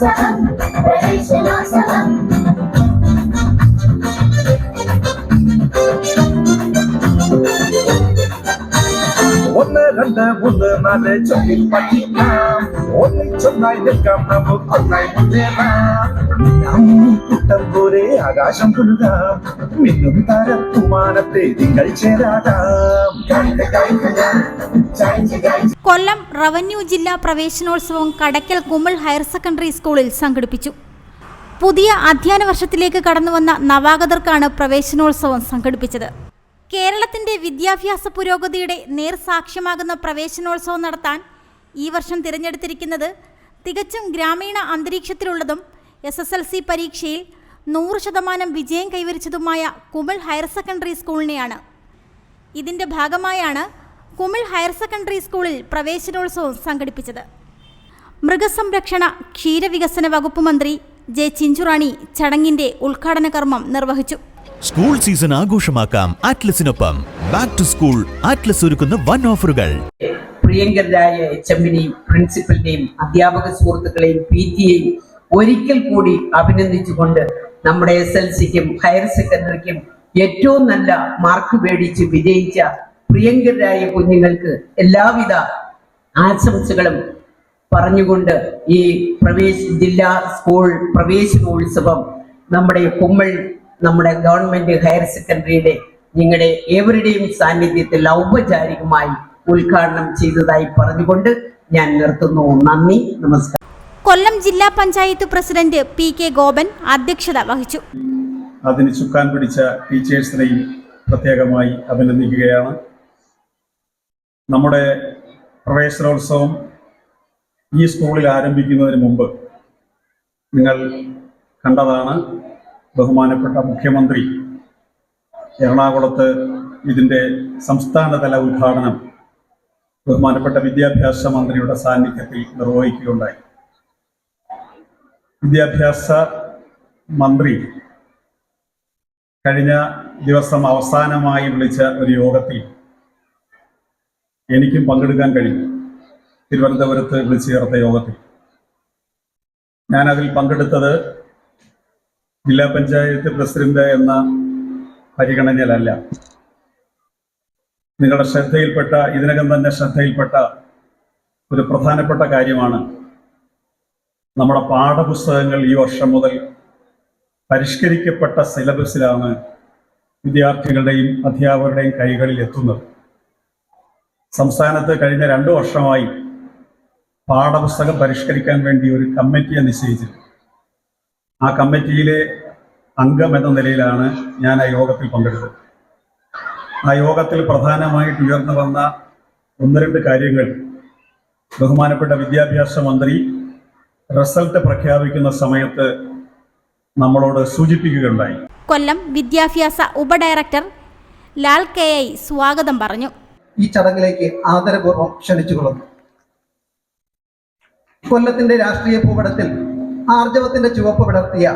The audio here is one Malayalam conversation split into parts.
awesome. Revelation awesome. ஒன்னு ரெண்டு மூணு நாலு சொல்லி பட்டினா ஒன்னு சொன்னாய் நிற்காம நம்ம கொண்டாய் முன்னேனா கூட்டம் போரே ஆகாசம் குழுதா மின்னும் தர குமாரத்தை திங்கள் சேராதா കൊല്ലം റവന്യൂ ജില്ലാ പ്രവേശനോത്സവം കടക്കൽ കുമൾ ഹയർ സെക്കൻഡറി സ്കൂളിൽ സംഘടിപ്പിച്ചു. പുതിയ അധ്യയന വർഷത്തിലേക്ക് കടന്നുവന്ന നവാഗതർക്കാണ് പ്രവേശനോത്സവം സംഘടിപ്പിച്ചത്. കേരളത്തിന്റെ വിദ്യാഭ്യാസ പുരോഗതിയുടെ നേർസാക്ഷ്യമാകുന്ന പ്രവേശനോത്സവം നടത്താൻ ഈ വർഷം തിരഞ്ഞെടുത്തിരിക്കുന്നത് തികച്ചും ഗ്രാമീണ അന്തരീക്ഷത്തിലുള്ളതും എസ് എസ് എൽ സി പരീക്ഷയിൽ നൂറ് ശതമാനം വിജയം കൈവരിച്ചതുമായ കുമൾ ഹയർ സെക്കൻഡറി സ്കൂളിനെയാണ്. ഇതിന്റെ ഭാഗമായാണ് കുമിൾ ഹയർ സെക്കൻഡറി സ്കൂളിൽ പ്രവേശനോത്സവം സംഘടിപ്പിച്ചത്. മൃഗസംരക്ഷണ ക്ഷീരവികസന വകുപ്പ് മന്ത്രി ജെ ചിഞ്ചുറാണി ചടങ്ങിന്റെ ഉദ്ഘാടന കർമ്മം നിർവഹിച്ചു. സ്കൂൾ സീസൺ ആഘോഷമാക്കാം ആറ്റ്ലസിനൊപ്പം ബാക്ക് ടു സ്കൂൾ ആറ്റ്ലസ് ഒരുക്കുന്ന വൺ ഓഫറുകൾ. പ്രിയങ്കരായ എച്ച് എമ്മിനെയും പ്രിൻസിപ്പലിനെയും അധ്യാപക സുഹൃത്തുക്കളെയും പി ടിയെയും ഒരിക്കൽ കൂടി അഭിനന്ദിച്ചുകൊണ്ട് നമ്മുടെ എസ് എൽ സിക്കും ഹയർ സെക്കൻഡറിക്കും ഏറ്റവും നല്ല മാർക്ക് മേടിച്ച് വിജയിച്ച പ്രിയങ്കരായ കുഞ്ഞുങ്ങൾക്ക് എല്ലാവിധ ആശംസകളും പറഞ്ഞുകൊണ്ട് ഈ പ്രവേശ ജില്ലാ സ്കൂൾ പ്രവേശനോത്സവം നമ്മുടെ കുമ്മൾ നമ്മുടെ ഗവൺമെന്റ് ഹയർ സെക്കൻഡറിയുടെ നിങ്ങളുടെ ഏവരുടെയും സാന്നിധ്യത്തിൽ ഔപചാരികമായി ഉദ്ഘാടനം ചെയ്തതായി പറഞ്ഞുകൊണ്ട് ഞാൻ നിർത്തുന്നു. നന്ദി നമസ്കാരം. കൊല്ലം ജില്ലാ panchayat president P K Gopan അധ്യക്ഷത വഹിച്ചു. അതിന് ചുക്കാൻ പിടിച്ച ടീച്ചേഴ്സിനെയും പ്രത്യേകമായി അഭിനന്ദിക്കുകയാണ്. നമ്മുടെ പ്രവേശനോത്സവം ഈ സ്കൂളിൽ ആരംഭിക്കുന്നതിന് മുമ്പ് നിങ്ങൾ കണ്ടതാണ്. ബഹുമാനപ്പെട്ട മുഖ്യമന്ത്രി എറണാകുളത്ത് ഇതിന്റെ സംസ്ഥാനതല ഉദ്ഘാടനം ബഹുമാനപ്പെട്ട വിദ്യാഭ്യാസ മന്ത്രിയുടെ സാന്നിധ്യത്തിൽ നിർവഹിക്കുകയുണ്ടായി. വിദ്യാഭ്യാസ മന്ത്രി കഴിഞ്ഞ ദിവസം അവസാനമായി വിളിച്ച ഒരു യോഗത്തിൽ എനിക്കും പങ്കെടുക്കാൻ കഴിഞ്ഞു തിരുവനന്തപുരത്ത് വിളിച്ചു ചേർത്ത യോഗത്തിൽ. ഞാൻ അതിൽ പങ്കെടുത്തത് ജില്ലാ പഞ്ചായത്ത് പ്രസിഡന്റ് എന്ന പരിഗണനയിലല്ല. നിങ്ങളുടെ ശ്രദ്ധയിൽപ്പെട്ട ഇതിനകം തന്നെ ശ്രദ്ധയിൽപ്പെട്ട ഒരു പ്രധാനപ്പെട്ട കാര്യമാണ് നമ്മുടെ പാഠപുസ്തകങ്ങൾ ഈ വർഷം മുതൽ പരിഷ്കരിക്കപ്പെട്ട സിലബസിലാണ് വിദ്യാർത്ഥികളുടെയും അധ്യാപകരുടെയും കൈകളിൽ എത്തുന്നത്. സംസ്ഥാനത്ത് കഴിഞ്ഞ രണ്ടു വർഷമായി പാഠപുസ്തകം പരിഷ്കരിക്കാൻ വേണ്ടി ഒരു കമ്മിറ്റിയെ നിശ്ചയിച്ചിട്ടുണ്ട്. ആ കമ്മിറ്റിയിലെ അംഗം എന്ന നിലയിലാണ് ഞാൻ ആ യോഗത്തിൽ പങ്കെടുത്തത്. ആ യോഗത്തിൽ പ്രധാനമായിട്ട് ഉയർന്നു വന്ന ഒന്ന് രണ്ട് കാര്യങ്ങൾ. ബഹുമാനപ്പെട്ട വിദ്യാഭ്യാസ മന്ത്രി റിസൾട്ട് പ്രഖ്യാപിക്കുന്ന സമയത്ത് നമ്മളോട് സൂചിപ്പിക്കുകയുണ്ടായി. കൊല്ലം വിദ്യാഭ്യാസ ഉപഡയറക്ടർ ലാൽ കെ ഐ സ്വാഗതം പറഞ്ഞു. ഈ ചടങ്ങിലേക്ക് ആദരപൂർവം ക്ഷണിച്ചുകൊള്ളുന്നു. കൊല്ലത്തിന്റെ രാഷ്ട്രീയ ഭൂപടത്തിൽ ആർജവത്തിന്റെ ചുവപ്പ് വിടർത്തിയ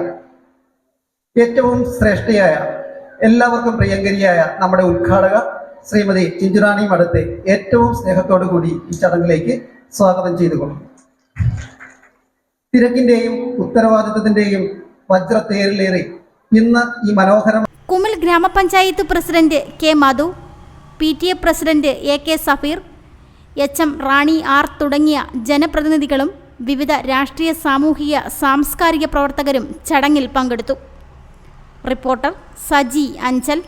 ഏറ്റവും ശ്രേഷ്ഠയായ എല്ലാവർക്കും പ്രിയങ്കരിയായ നമ്മുടെ ഉദ്ഘാടക ശ്രീമതി ചിഞ്ചുറാണി മഠത്തെ ഏറ്റവും സ്നേഹത്തോടു കൂടി ഈ ചടങ്ങിലേക്ക് സ്വാഗതം ചെയ്തുകൊള്ളും തിരക്കിന്റെയും ഉത്തരവാദിത്തത്തിന്റെയും വജ്രത്തേരിലേറി ഇന്ന് ഈ മനോഹരം കുമിൽ ഗ്രാമപഞ്ചായത്ത് president K Madhu P T A president A K Safeer H M Rani R തുടങ്ങിയ ജനപ്രതിനിധികളും വിവിധ രാഷ്ട്രീയ സാമൂഹിക സാംസ്കാരിക പ്രവർത്തകരും ചടങ്ങിൽ പങ്കെടുത്തു. Reporter Saji Anchal.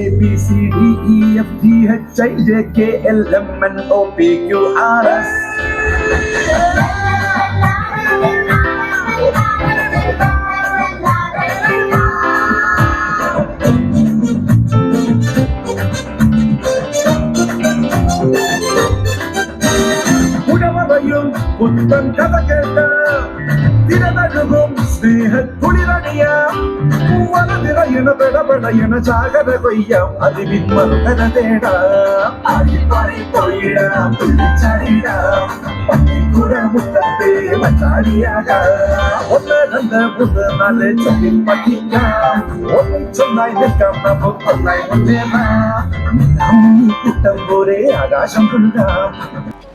A B C D E F G H I J K L M N O P Q R S புத்தம் கதை கேட்ட திரதழுகும் ஸ்நேக குளிரணிய வலதிர இன பெடபட என சாகர கொய்ய அறிவின் மருந்தன தேடா அடிப்படை தொழிடா துளிச்சடிடா பள்ளிக்கூட முத்தத்தே மச்சாடியாக ஒன்னதந்த புது நாளே சொல்லில் பட்டிக்கா ஒன்னை சொன்னாய் நிற்கம் நம்ம கொள்ளாய் முன்னேனா நாம் கூட்டம் போரே ஆகாசம் கொள்கா